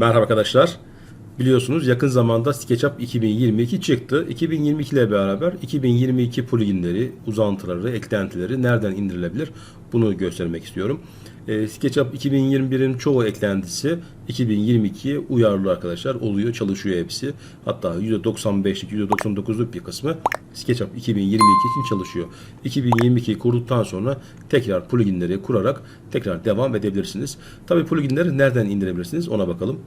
Merhaba arkadaşlar. Biliyorsunuz yakın zamanda SketchUp 2022 çıktı. 2022 ile beraber 2022 pluginleri, uzantıları, eklentileri nereden indirilebilir? Bunu göstermek istiyorum. E, SketchUp 2021'in çoğu eklentisi 2022'ye uyarlı arkadaşlar oluyor, çalışıyor hepsi. Hatta %95'lik, %99'luk bir kısmı SketchUp 2022 için çalışıyor. 2022'yi kurduktan sonra tekrar pluginleri kurarak tekrar devam edebilirsiniz. Tabii pluginleri nereden indirebilirsiniz ona bakalım.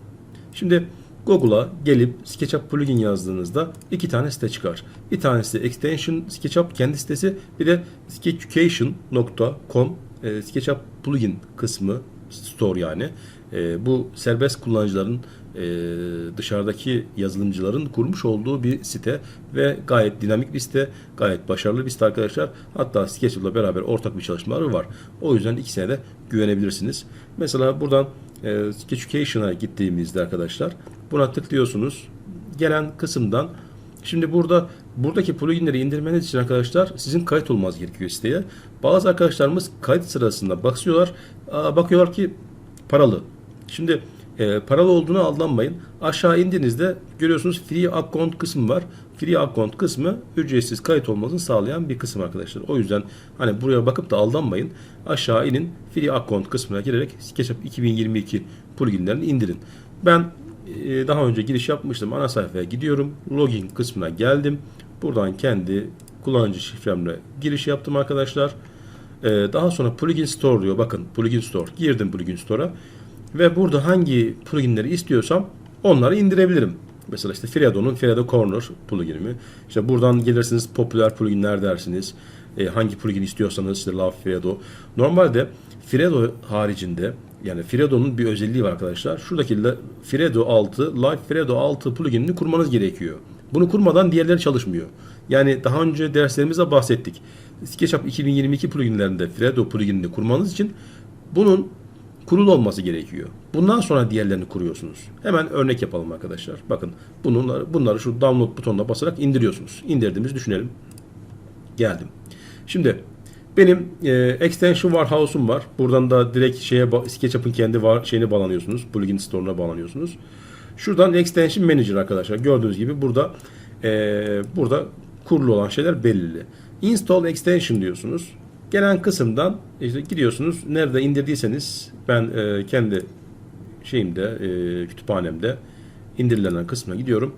Şimdi Google'a gelip SketchUp plugin yazdığınızda iki tane site çıkar. Bir tanesi Extension SketchUp kendi sitesi, bir de sketchucation.com e, SketchUp plugin kısmı store yani. E, bu serbest kullanıcıların e, dışarıdaki yazılımcıların kurmuş olduğu bir site ve gayet dinamik bir site, gayet başarılı bir site arkadaşlar. Hatta SketchUp'la beraber ortak bir çalışmaları var. O yüzden ikisine de güvenebilirsiniz. Mesela buradan e, Sketchucation'a gittiğimizde arkadaşlar buna tıklıyorsunuz. Gelen kısımdan şimdi burada buradaki pluginleri indirmeniz için arkadaşlar sizin kayıt olmanız gerekiyor siteye. Bazı arkadaşlarımız kayıt sırasında bakıyorlar. Bakıyorlar ki paralı. Şimdi e, paralı olduğunu aldanmayın. Aşağı indiğinizde görüyorsunuz free account kısmı var. Free account kısmı ücretsiz kayıt olmasını sağlayan bir kısım arkadaşlar. O yüzden hani buraya bakıp da aldanmayın. Aşağı inin free account kısmına girerek SketchUp 2022 pluginlerini indirin. Ben e, daha önce giriş yapmıştım. Ana sayfaya gidiyorum. Login kısmına geldim. Buradan kendi kullanıcı şifremle giriş yaptım arkadaşlar. E, daha sonra plugin store diyor. Bakın plugin store. Girdim plugin store'a. Ve burada hangi pluginleri istiyorsam onları indirebilirim. Mesela işte Fredo'nun Fredo Corner pluginimi. İşte buradan gelirsiniz popüler pluginler dersiniz. E, hangi plugin istiyorsanız işte Love Fredo. Normalde Fredo haricinde yani Fredo'nun bir özelliği var arkadaşlar. Şuradaki Fredo 6, Live Fredo 6 pluginini kurmanız gerekiyor. Bunu kurmadan diğerleri çalışmıyor. Yani daha önce derslerimizde bahsettik. SketchUp 2022 pluginlerinde Fredo pluginini kurmanız için bunun kurulu olması gerekiyor. Bundan sonra diğerlerini kuruyorsunuz. Hemen örnek yapalım arkadaşlar. Bakın bunları, bunları şu download butonuna basarak indiriyorsunuz. İndirdiğimizi düşünelim. Geldim. Şimdi benim e, extension warehouse'um var. Buradan da direkt şeye SketchUp'ın kendi var, şeyine bağlanıyorsunuz. Plugin store'una bağlanıyorsunuz. Şuradan extension manager arkadaşlar. Gördüğünüz gibi burada e, burada kurulu olan şeyler belirli. Install extension diyorsunuz. Gelen kısımdan işte gidiyorsunuz. Nerede indirdiyseniz ben e, kendi şeyimde e, kütüphanemde indirilen kısmına gidiyorum.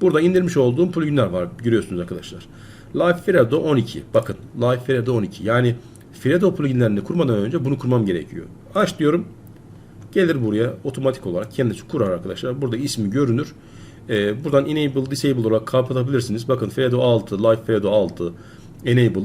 Burada indirmiş olduğum pluginler var. Görüyorsunuz arkadaşlar. Live Fredo 12. Bakın Live Fredo 12. Yani Fredo pluginlerini kurmadan önce bunu kurmam gerekiyor. Aç diyorum. Gelir buraya otomatik olarak kendisi kurar arkadaşlar. Burada ismi görünür. Ee, buradan enable disable olarak kapatabilirsiniz. Bakın Fredo 6, Live Fredo 6, enable.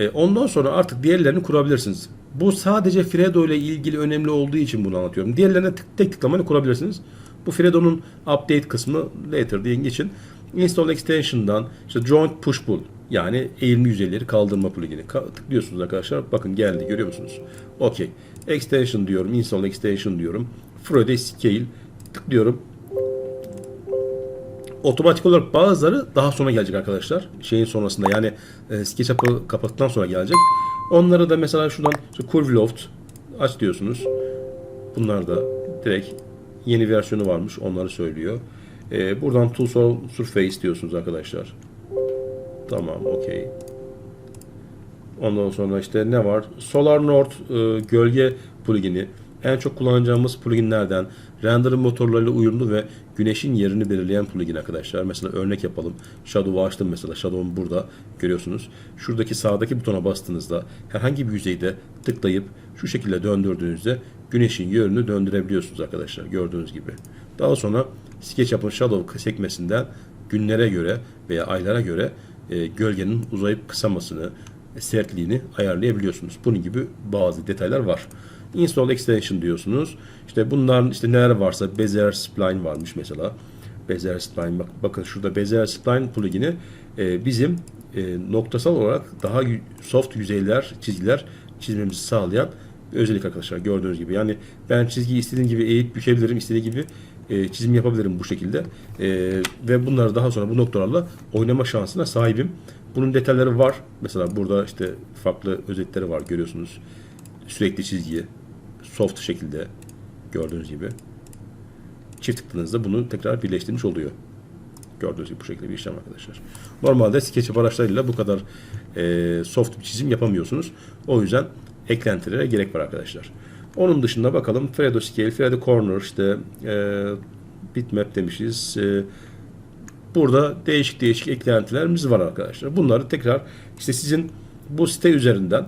Ee, ondan sonra artık diğerlerini kurabilirsiniz. Bu sadece Fredo ile ilgili önemli olduğu için bunu anlatıyorum. Diğerlerine tık, tek tıklamayla kurabilirsiniz. Bu Fredo'nun update kısmı later diye geçin. Install extension'dan işte joint push pull yani eğilme yüzeyleri kaldırma plugin'i tıklıyorsunuz arkadaşlar. Bakın geldi görüyor musunuz? Okey. Extension diyorum. Install extension diyorum. Friday scale tıklıyorum. Otomatik olarak bazıları daha sonra gelecek arkadaşlar. Şeyin sonrasında yani e, SketchUp'ı kapattıktan sonra gelecek. Onları da mesela şuradan işte Curve Loft aç diyorsunuz. Bunlar da direkt yeni versiyonu varmış. Onları söylüyor. E, buradan Tools Surface diyorsunuz arkadaşlar. Tamam, okey. Ondan sonra işte ne var? Solar North e, gölge plugini. En çok kullanacağımız pluginlerden render motorlarıyla uyumlu ve güneşin yerini belirleyen plugin arkadaşlar. Mesela örnek yapalım. Shadow'u açtım mesela. Shadow'um burada görüyorsunuz. Şuradaki sağdaki butona bastığınızda herhangi bir yüzeyde tıklayıp şu şekilde döndürdüğünüzde güneşin yönünü döndürebiliyorsunuz arkadaşlar. Gördüğünüz gibi. Daha sonra SketchUp'ın Shadow sekmesinden günlere göre veya aylara göre e, gölgenin uzayıp kısamasını, sertliğini ayarlayabiliyorsunuz. Bunun gibi bazı detaylar var. Install extension diyorsunuz. İşte bunların işte neler varsa Bezier Spline varmış mesela. Bezier Spline bak, bakın şurada Bezier Spline plugin'i e, bizim e, noktasal olarak daha soft yüzeyler, çizgiler çizmemizi sağlayan özellik arkadaşlar gördüğünüz gibi. Yani ben çizgiyi istediğim gibi eğip bükebilirim, istediğim gibi e, çizim yapabilirim bu şekilde. E, ve bunları daha sonra bu noktalarla oynama şansına sahibim. Bunun detayları var. Mesela burada işte farklı özellikleri var görüyorsunuz. Sürekli çizgiye soft şekilde gördüğünüz gibi. Çift tıkladığınızda bunu tekrar birleştirmiş oluyor. Gördüğünüz gibi bu şekilde bir işlem arkadaşlar. Normalde SketchUp araçlarıyla bu kadar e, soft bir çizim yapamıyorsunuz. O yüzden eklentilere gerek var arkadaşlar. Onun dışında bakalım Fredo Scale, Fredo Corner, işte e, Bitmap demişiz. E, burada değişik değişik eklentilerimiz var arkadaşlar. Bunları tekrar işte sizin bu site üzerinden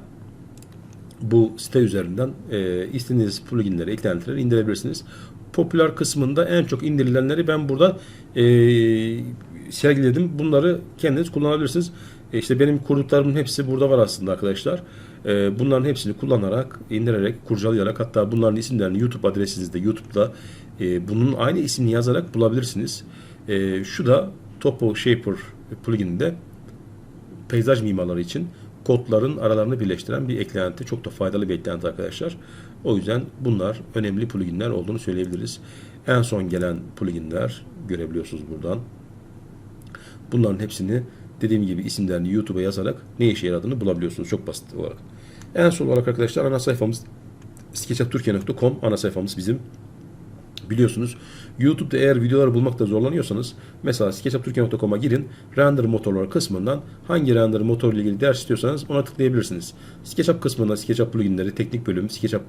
bu site üzerinden e, istediğiniz pluginleri, eklentileri indirebilirsiniz. Popüler kısmında en çok indirilenleri ben burada e, sergiledim. Bunları kendiniz kullanabilirsiniz. E, işte benim kurduklarımın hepsi burada var aslında arkadaşlar. E, bunların hepsini kullanarak, indirerek, kurcalayarak hatta bunların isimlerini YouTube adresinizde YouTube'da e, bunun aynı ismini yazarak bulabilirsiniz. E, şu da Topo Shaper plugininde peyzaj mimarları için kodların aralarını birleştiren bir eklenti. Çok da faydalı bir eklenti arkadaşlar. O yüzden bunlar önemli pluginler olduğunu söyleyebiliriz. En son gelen pluginler görebiliyorsunuz buradan. Bunların hepsini dediğim gibi isimlerini YouTube'a yazarak ne işe yaradığını bulabiliyorsunuz çok basit olarak. En son olarak arkadaşlar ana sayfamız sketchupturkiye.com ana sayfamız bizim. Biliyorsunuz YouTube'da eğer videoları bulmakta zorlanıyorsanız mesela sketchupturkiye.com'a girin render motorları kısmından hangi render motor ile ilgili ders istiyorsanız ona tıklayabilirsiniz. SketchUp kısmında SketchUp pluginleri, teknik bölüm, SketchUp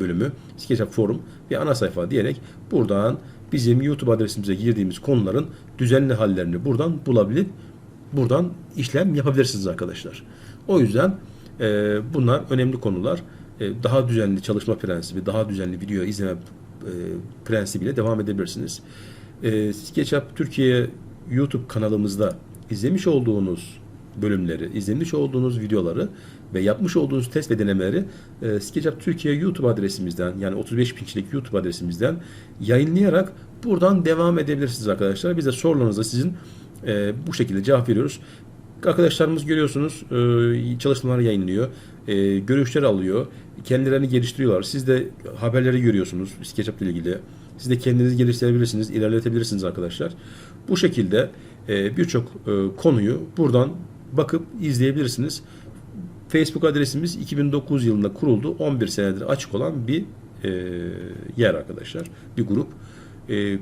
bölümü, SketchUp forum ve ana sayfa diyerek buradan bizim YouTube adresimize girdiğimiz konuların düzenli hallerini buradan bulabilip buradan işlem yapabilirsiniz arkadaşlar. O yüzden e, bunlar önemli konular. E, daha düzenli çalışma prensibi, daha düzenli video izleme e, prensibiyle devam edebilirsiniz. E, SketchUp Türkiye YouTube kanalımızda izlemiş olduğunuz bölümleri, izlemiş olduğunuz videoları ve yapmış olduğunuz test ve denemeleri e, SketchUp Türkiye YouTube adresimizden yani 35 pinçlik YouTube adresimizden yayınlayarak buradan devam edebilirsiniz arkadaşlar. Biz de sorularınıza sizin e, bu şekilde cevap veriyoruz. Arkadaşlarımız görüyorsunuz e, çalışmalar yayınlıyor, e, görüşler alıyor, kendilerini geliştiriyorlar. Siz de haberleri görüyorsunuz SketchUp ile ilgili. Siz de kendinizi geliştirebilirsiniz, ilerletebilirsiniz arkadaşlar. Bu şekilde e, birçok konuyu buradan bakıp izleyebilirsiniz. Facebook adresimiz 2009 yılında kuruldu. 11 senedir açık olan bir yer arkadaşlar. Bir grup.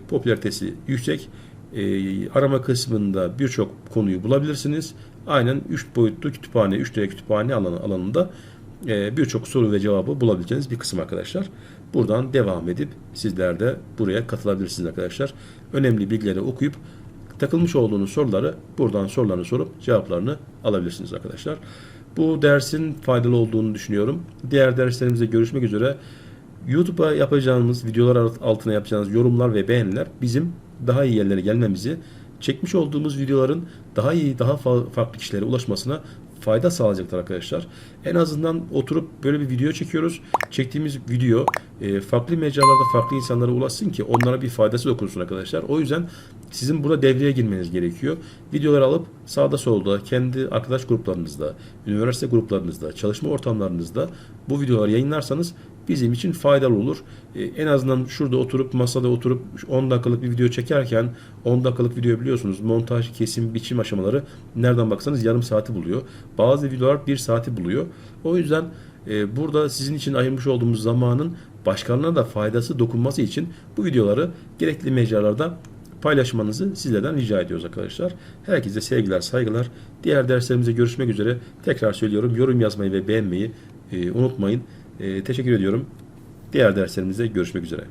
Popülaritesi yüksek. E, arama kısmında birçok konuyu bulabilirsiniz. Aynen 3 boyutlu kütüphane, 3D kütüphane alanı, alanında e, birçok soru ve cevabı bulabileceğiniz bir kısım arkadaşlar. Buradan devam edip sizler de buraya katılabilirsiniz arkadaşlar. Önemli bilgileri okuyup takılmış olduğunuz soruları buradan sorularını sorup cevaplarını alabilirsiniz arkadaşlar. Bu dersin faydalı olduğunu düşünüyorum. Diğer derslerimizde görüşmek üzere. YouTube'a yapacağımız videolar altına yapacağınız yorumlar ve beğeniler bizim daha iyi yerlere gelmemizi, çekmiş olduğumuz videoların daha iyi, daha farklı kişilere ulaşmasına fayda sağlayacaktır arkadaşlar. En azından oturup böyle bir video çekiyoruz. Çektiğimiz video e, farklı mecralarda farklı insanlara ulaşsın ki onlara bir faydası dokunsun arkadaşlar. O yüzden sizin burada devreye girmeniz gerekiyor. Videoları alıp sağda solda kendi arkadaş gruplarınızda, üniversite gruplarınızda, çalışma ortamlarınızda bu videoları yayınlarsanız bizim için faydalı olur. Ee, en azından şurada oturup masada oturup 10 dakikalık bir video çekerken 10 dakikalık video biliyorsunuz montaj, kesim, biçim aşamaları nereden baksanız yarım saati buluyor. Bazı videolar 1 saati buluyor. O yüzden e, burada sizin için ayırmış olduğumuz zamanın başkalarına da faydası dokunması için bu videoları gerekli mecralarda paylaşmanızı sizlerden rica ediyoruz arkadaşlar. Herkese sevgiler, saygılar. Diğer derslerimize görüşmek üzere. Tekrar söylüyorum yorum yazmayı ve beğenmeyi e, unutmayın. E, teşekkür ediyorum. Diğer derslerimizde görüşmek üzere.